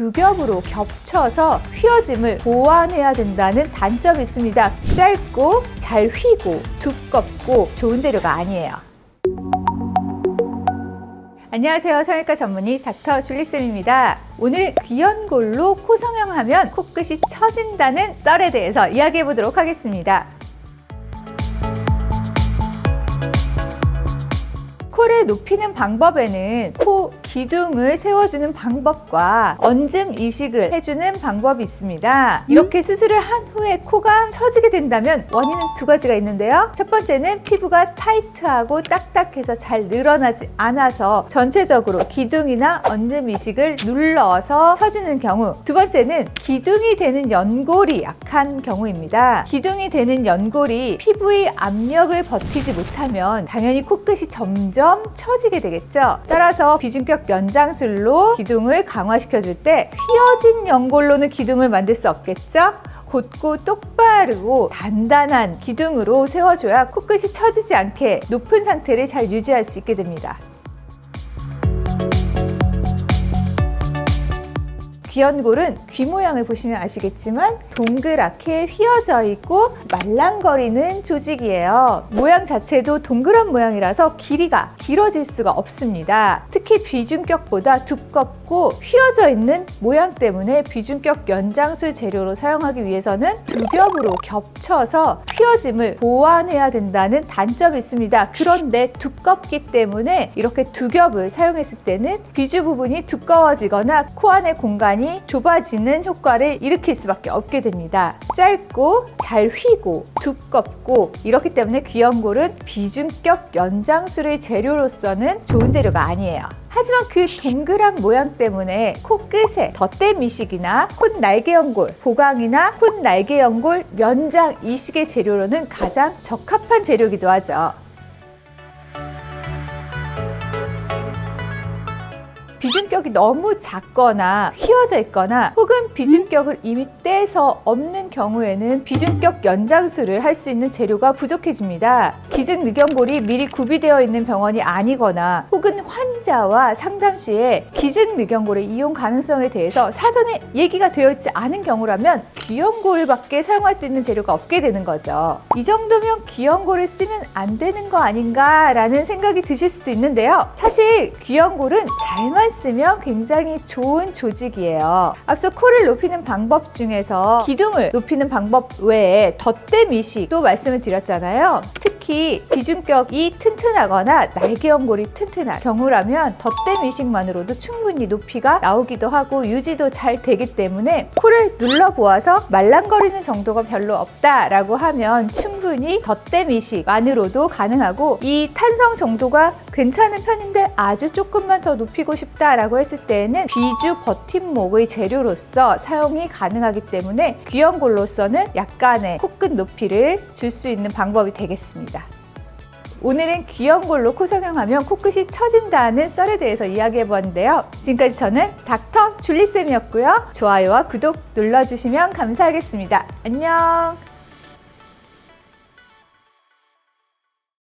두 겹으로 겹쳐서 휘어짐을 보완해야 된다는 단점이 있습니다. 짧고 잘 휘고 두껍고 좋은 재료가 아니에요. 안녕하세요. 성형외과 전문의 닥터 줄리쌤입니다. 오늘 귀연골로 코 성형하면 코끝이 처진다는 썰에 대해서 이야기해 보도록 하겠습니다. 코를 높이는 방법에는 코 기둥을 세워주는 방법과 얹음 이식을 해주는 방법이 있습니다. 이렇게 수술을 한 후에 코가 처지게 된다면 원인은 두 가지가 있는데요. 첫 번째는 피부가 타이트하고 딱딱해서 잘 늘어나지 않아서 전체적으로 기둥이나 얹음 이식을 눌러서 처지는 경우. 두 번째는 기둥이 되는 연골이 약한 경우입니다. 기둥이 되는 연골이 피부의 압력을 버티지 못하면 당연히 코끝이 점점 처지게 되겠죠. 따라서 비중격 연장술로 기둥을 강화시켜 줄 때 휘어진 연골로는 기둥을 만들 수 없겠죠. 곧고 똑바르고 단단한 기둥으로 세워줘야 코끝이 처지지 않게 높은 상태를 잘 유지할 수 있게 됩니다. 귀연골은 귀 모양을 보시면 아시겠지만 동그랗게 휘어져 있고 말랑거리는 조직이에요. 모양 자체도 동그란 모양이라서 길이가 길어질 수가 없습니다. 특히 비중격보다 두껍고 휘어져 있는 모양 때문에 비중격 연장술 재료로 사용하기 위해서는 두 겹으로 겹쳐서 휘어짐을 보완해야 된다는 단점이 있습니다. 그런데 두껍기 때문에 이렇게 두 겹을 사용했을 때는 비주 부분이 두꺼워지거나 코 안의 공간이 좁아지는 효과를 일으킬 수밖에 없게 됩니다. 짧고 잘 휘고 두껍고 이렇기 때문에 귀연골은 비중격 연장술의 재료로서는 좋은 재료가 아니에요. 하지만 그 동그란 모양 때문에 코끝에 덧대 미식이나 콧 날개 연골, 보강이나 콧 날개 연골 연장 이식의 재료로는 가장 적합한 재료이기도 하죠. 비중격이 너무 작거나 휘어져 있거나 혹은 비중격을 이미 떼서 없는 경우에는 비중격 연장술을 할 수 있는 재료가 부족해집니다. 기증 늑연골이 미리 구비되어 있는 병원이 아니거나 혹은 환자와 상담 시에 기증 늑연골의 이용 가능성에 대해서 사전에 얘기가 되어 있지 않은 경우라면 귀연골밖에 사용할 수 있는 재료가 없게 되는 거죠. 이 정도면 귀연골을 쓰면 안 되는 거 아닌가라는 생각이 드실 수도 있는데요. 사실 귀연골은 잘만 쓰면 굉장히 좋은 조직이에요. 앞서 코를 높이는 방법 중에서 기둥을 높이는 방법 외에 덧대 미식도 말씀을 드렸잖아요. 특히 비중격이 튼튼하거나 날개 연골이 튼튼한 경우라면 덧대 미식만으로도 충분히 높이가 나오기도 하고 유지도 잘 되기 때문에 코를 눌러 보아서 말랑거리는 정도가 별로 없다라고 하면 충분히 덧대 미식만으로도 가능하고 이 탄성 정도가 괜찮은 편인데 아주 조금만 더 높이고 싶다라고 했을 때에는 비주 버팀목의 재료로서 사용이 가능하기 때문에 귀연골로서는 약간의 코끝 높이를 줄 수 있는 방법이 되겠습니다. 오늘은 귀연골로 코 성형하면 코끝이 처진다는 썰에 대해서 이야기해 보았는데요. 지금까지 저는 닥터 줄리쌤이었고요. 좋아요와 구독 눌러주시면 감사하겠습니다. 안녕!